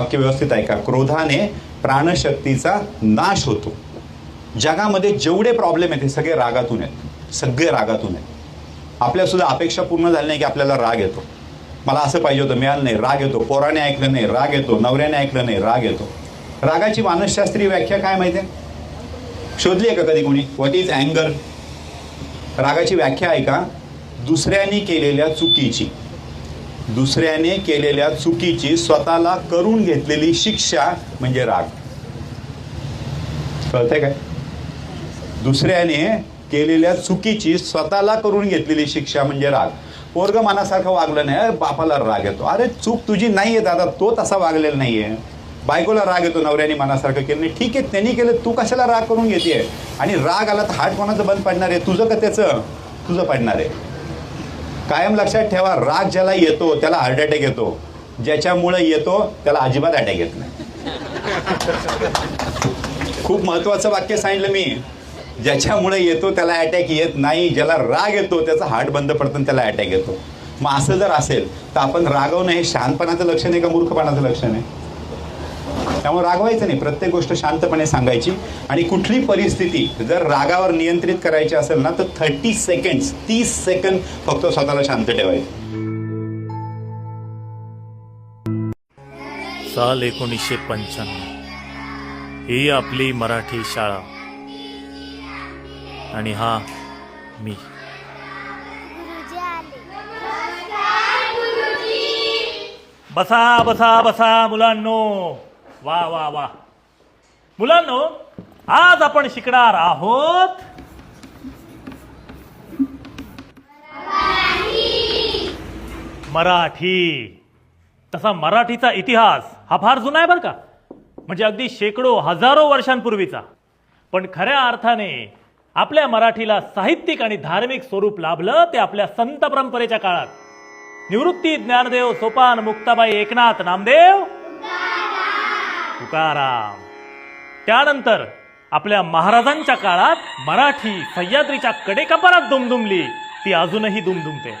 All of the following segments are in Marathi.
वाक्य व्यवस्थित ऐका क्रोधाने प्राणशक्तीचा नाश होतो. जगामध्ये जेवढे प्रॉब्लेम आहेत ते सगळे रागातून आहेत. सगळे रागातून आहेत. आपल्यासुद्धा अपेक्षा पूर्ण झाली नाही की आपल्याला राग येतो. मला असं पाहिजे होतं मिळालं नाही राग येतो. पोराने ऐकलं नाही राग येतो. नवऱ्याने ऐकलं नाही राग येतो. रागाची मानसशास्त्रीय व्याख्या काय माहिती आहे? शोधली आहे का कधी कोणी? व्हॉट इज अँगर रागाची व्याख्या ऐका दुसऱ्याने केलेल्या चुकीची. दुसऱ्याने केलेल्या चुकीची स्वतःला करून घेतलेली शिक्षा म्हणजे राग. कळतंय काय? दुसऱ्याने केलेल्या चुकीची स्वतःला करून घेतलेली शिक्षा म्हणजे राग. पोरग मनासारखं वागलं नाही बापाला राग येतो. अरे चूक तुझी नाही आहे दादा तो तसा वागलेला नाहीये. बायकोला राग येतो नवऱ्याने मनासारखं केलं नाही. ठीक आहे त्यांनी केलं तू कशाला राग करून घेते आणि राग आला तर हाट कोणाचं बंद पडणार आहे? तुझं का त्याचं? तुझं पडणार आहे. कायम लक्षात ठेवा राग ज्याला येतो त्याला हार्ट अटॅक येतो. ज्याच्यामुळे येतो त्याला अजिबात अटॅक येत नाही. खूप महत्वाचं वाक्य सांगितलं मी. ज्याच्यामुळे येतो त्याला अटॅक येत नाही ज्याला राग येतो त्याचा हार्ट बंद पडतं आणि त्याला अटॅक येतो. मग असं जर असेल तर आपण रागवणं हे शहाणपणाचं लक्षण आहे का मूर्खपणाचं लक्षण आहे? त्यामुळे रागवायचं नाही. प्रत्येक गोष्ट शांतपणे सांगायची. आणि कुठली परिस्थिती जर रागावर नियंत्रित करायची असेल ना तर थर्टी सेकंड्स तीस सेकंड फक्त स्वतःला शांत ठेवायचं. साल एकोणीसशे पंच्याण्णव. ही आपली मराठी शाळा. आणि हा मी. बसा बसा बसा मुलांनो. वा वा वा. मुलांनो आज आपण शिकणार आहोत मराठी. तसा मराठीचा इतिहास हा फार जुना आहे बरं का? म्हणजे अगदी शेकडो हजारो वर्षांपूर्वीचा. पण खऱ्या अर्थाने आपल्या मराठीला साहित्यिक आणि धार्मिक स्वरूप लाभलं ते आपल्या संत परंपरेच्या काळात. निवृत्ती ज्ञानदेव सोपान मुक्ताबाई एकनाथ नामदेव तुकाराम. त्यानंतर आपल्या महाराजांच्या काळात मराठी सह्याद्रीच्या कडेकपारात दुमदुमली ती अजूनही दुमदुमते.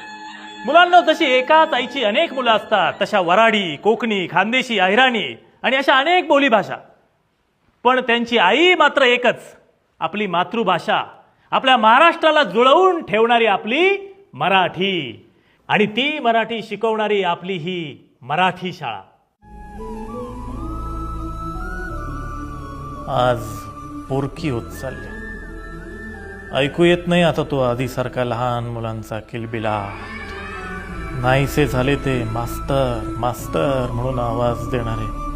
मुलांना जशी एकाच आईची अनेक मुलं असतात तशा वराडी कोकणी खानदेशी अहिराणी आणि अशा अनेक बोलीभाषा पण त्यांची आई मात्र एकच आपली मातृभाषा आपल्या महाराष्ट्राला जुळवून ठेवणारी आपली मराठी. आणि ती मराठी शिकवणारी आपली ही मराठी शाळा. आज पोरकी होत चालली. ऐकू येत नाही आता तो आधीसारखा लहान मुलांचा किलबिला. नाहीसे झाले ते मास्तर मास्तर म्हणून आवाज देणारे.